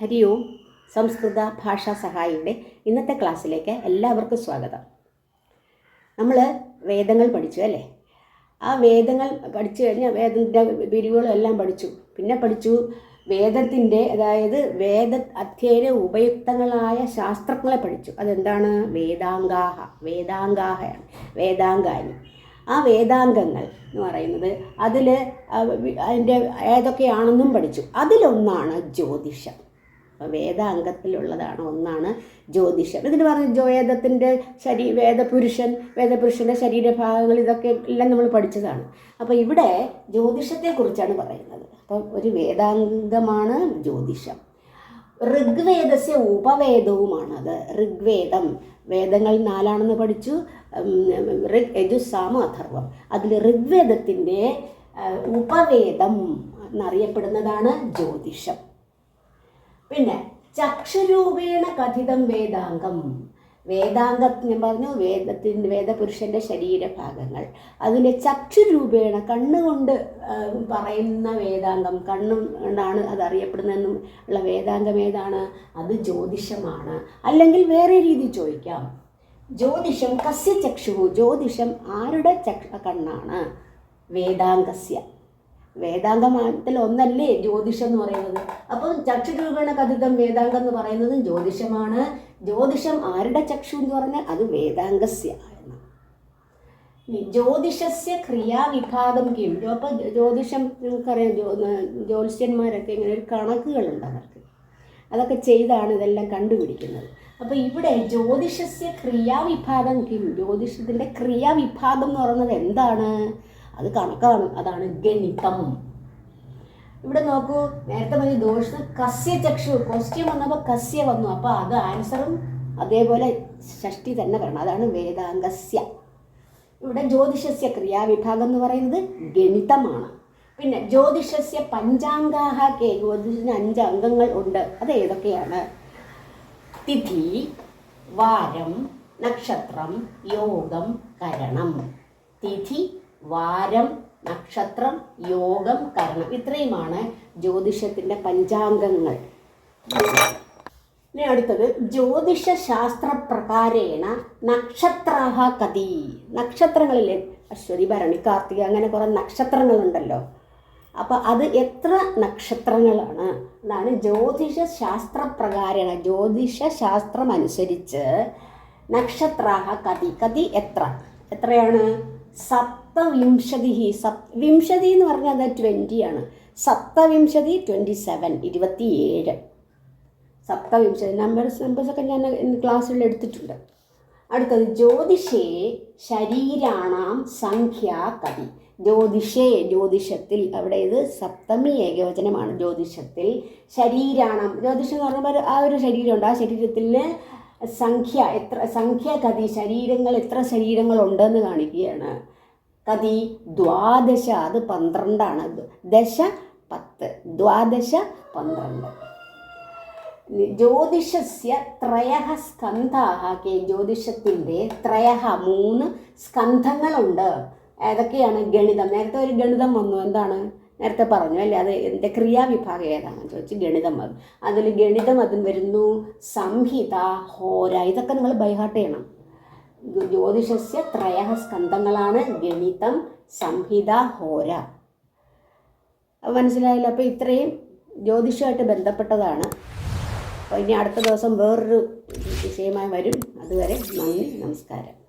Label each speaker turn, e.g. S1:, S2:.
S1: ഹരി ഓം. സംസ്കൃത ഭാഷാ സഹായിയുടെ ഇന്നത്തെ ക്ലാസ്സിലേക്ക് എല്ലാവർക്കും സ്വാഗതം. നമ്മൾ വേദങ്ങൾ പഠിച്ചു അല്ലേ? ആ വേദങ്ങൾ പഠിച്ചു കഴിഞ്ഞാൽ വേദത്തിന്റെ പിരിവുകളും എല്ലാം പഠിച്ചു. പിന്നെ പഠിച്ചു വേദത്തിന്റെ അതായത് വേദ അധ്യയന ഉപയുക്തങ്ങളായ ശാസ്ത്രങ്ങളെ പഠിച്ചു. അതെന്താണ്? വേദാംഗാഹ വേദാംഗാഹയാണ് വേദാംഗാനി ആ വേദാംഗങ്ങൾ എന്ന് പറയുന്നത് അതിൽ അതിന്റെ ഏതൊക്കെയാണെന്നും പഠിച്ചു. അതിലൊന്നാണ് ജ്യോതിഷം. അപ്പോൾ വേദാംഗത്തിലുള്ളതാണ് ഒന്നാണ് ജ്യോതിഷം. ഇതിന് പറഞ്ഞ വേദത്തിന്റെ ശരീ വേദപുരുഷൻ വേദപുരുഷന്റെ ശരീരഭാഗങ്ങൾ ഇതൊക്കെ എല്ലാം നമ്മൾ പഠിച്ചതാണ്. അപ്പോൾ ഇവിടെ ജ്യോതിഷത്തെക്കുറിച്ചാണ് പറയുന്നത്. അപ്പം ഒരു വേദാംഗമാണ് ജ്യോതിഷം. ഋഗ്വേദസ്യ ഉപവേദവുമാണത്. ഋഗ്വേദം. വേദങ്ങൾ നാലാണെന്ന് പഠിച്ചു. ഋഗ് യജുസാമ അഥർവം. അതിൽ ഋഗ്വേദത്തിന്റെ ഉപവേദം എന്നറിയപ്പെടുന്നതാണ് ജ്യോതിഷം. പിന്നെ ചക്ഷുരൂപേണ കഥിതം വേദാംഗം. വേദാംഗം ഞാൻ പറഞ്ഞു വേദത്തിന്റെ വേദപുരുഷന്റെ ശരീരഭാഗങ്ങൾ. അതിന്റെ ചക്ഷുരൂപേണ കണ്ണുകൊണ്ട് പറയുന്ന വേദാംഗം കണ്ണും കൊണ്ടാണ് അത് അറിയപ്പെടുന്നതെന്നും ഉള്ള വേദാംഗം ഏതാണ്? അത് ജ്യോതിഷമാണ്. അല്ലെങ്കിൽ വേറെ രീതി ചോദിക്കാം. ജ്യോതിഷം കസ്യ ചക്ഷു ജ്യോതിഷം ആരുടെ ചക്ഷ കണ്ണാണ്? വേദാംഗസ്യ. വേദാംഗത്തിൽ ഒന്നല്ലേ ജ്യോതിഷം എന്ന് പറയുന്നത്? അപ്പം ചക്ഷുരൂപേണ കഥിതം വേദാന്തം എന്ന് പറയുന്നത് ജ്യോതിഷമാണ്. ജ്യോതിഷം ആരുടെ ചക്ഷു എന്ന് പറഞ്ഞാൽ അത് വേദാംഗസ്യ എന്നാണ്. ജ്യോതിഷസ്യ ക്രിയാവിഭാഗം കിം. അപ്പോൾ ജ്യോതിഷം നിങ്ങൾക്കറിയാം ജ്യോ ജ്യോതിഷന്മാരൊക്കെ ഇങ്ങനെ ഒരു കണക്കുകളുണ്ട് അവർക്ക്. അതൊക്കെ ചെയ്താണ് ഇതെല്ലാം കണ്ടുപിടിക്കുന്നത്. അപ്പോൾ ഇവിടെ ജ്യോതിഷസ്യ ക്രിയാവിഭാഗം കിം. ജ്യോതിഷത്തിന്റെ ക്രിയാവിഭാഗം എന്ന് പറയുന്നത് എന്താണ്? അത് കണക്കാണ്. അതാണ് ഗണിതം. ഇവിടെ നോക്കൂ നേരത്തെ പറഞ്ഞ ദോഷം കസ്യ ചക്ഷു ക്വസ്റ്റ്യൻ വന്നപ്പോൾ കസ്യ വന്നു. അപ്പോൾ അത് ആൻസറും അതേപോലെ ഷഷ്ടി തന്നെ വരണം. അതാണ് വേദാംഗസ്യ. ഇവിടെ ജ്യോതിഷസ്യ ക്രിയാവിഭാഗം എന്ന് പറയുന്നത് ഗണിതമാണ്. പിന്നെ ജ്യോതിഷസ്യ പഞ്ചാംഗാഹ കെ ജ്യോതിഷത്തിന് അഞ്ച് അംഗങ്ങൾ ഉണ്ട്. അത് ഏതൊക്കെയാണ്? തിഥി വാരം നക്ഷത്രം യോഗം കരണം. തിഥി വാരം നക്ഷത്രം യോഗം കരണം ഇത്രയുമാണ് ജ്യോതിഷത്തിന്റെ പഞ്ചാംഗങ്ങൾ. ഇനി അടുത്തത് ജ്യോതിഷ ശാസ്ത്ര പ്രകാരേണ നക്ഷത്രാഹ കതി. നക്ഷത്രങ്ങളിൽ അശ്വതി ഭരണി കാർത്തിക അങ്ങനെ കുറേ നക്ഷത്രങ്ങളുണ്ടല്ലോ. അപ്പോൾ അത് എത്ര നക്ഷത്രങ്ങളാണ്? എന്നാണ് ജ്യോതിഷ ശാസ്ത്ര പ്രകാരേണ ജ്യോതിഷ ശാസ്ത്രം അനുസരിച്ച് നക്ഷത്രാഹ കതി. കതി എത്ര? എത്രയാണ്? സപ്തവിംശതി സപ് വിംശതി എന്ന് പറഞ്ഞാൽ അത് ട്വന്റിയാണ് സപ്തവിംശതി ട്വന്റി സെവൻ ഇരുപത്തിയേഴ്. സപ്തവിംശതി. നമ്പേഴ്സ് നമ്പേഴ്സൊക്കെ ഞാൻ ക്ലാസ്സിൽ എടുത്തിട്ടുണ്ട്. അടുത്തത് ജ്യോതിഷേ ശരീരാണാം സംഖ്യ കവി. ജ്യോതിഷേ ജ്യോതിഷത്തിൽ അവിടെ ഇത് സപ്തമി ഏകവചനമാണ്. ജ്യോതിഷത്തിൽ ശരീരാണം. ജ്യോതിഷം എന്ന് പറഞ്ഞാൽ ആ ഒരു ശരീരമുണ്ട്. ആ ശരീരത്തിൽ സംഖ്യ എത്ര സംഖ്യ കതി ശരീരങ്ങൾ എത്ര ശരീരങ്ങൾ ഉണ്ടെന്ന് കാണിക്കുകയാണ്. കതി ദ്വാദശ അത് പന്ത്രണ്ടാണ്. ദശ പത്ത് ദ്വാദശ പന്ത്രണ്ട്. ജ്യോതിഷസ്യ ത്രയ സ്കന്ധാഹ കെ ജ്യോതിഷത്തിന്റെ ത്രയ മൂന്ന് സ്കന്ധങ്ങളുണ്ട്. ഏതൊക്കെയാണ്? ഗണിതം. നേരത്തെ ഒരു ഗണിതം വന്നു. എന്താണ്? നേരത്തെ പറഞ്ഞു അല്ലേ? അത് എന്റെ ക്രിയാവിഭാഗം ഏതാണെന്ന് ചോദിച്ച് ഗണിതം അത്. അതിൽ ഗണിതം അതിൽ വരുന്നു സംഹിത ഹോര ഇതൊക്കെ നിങ്ങൾ ബൈഹാർട്ട് ചെയ്യണം. ജ്യോതിഷസ്യ ത്രയ സ്കന്ധങ്ങളാണ് ഗണിതം സംഹിത ഹോര. മനസ്സിലായില്ല? അപ്പോൾ ഇത്രയും ജ്യോതിഷമായിട്ട് ബന്ധപ്പെട്ടതാണ്. അപ്പോൾ ഇനി അടുത്ത ദിവസം വേറൊരു വിഷയമായി വരും. അതുവരെ നന്ദി നമസ്കാരം.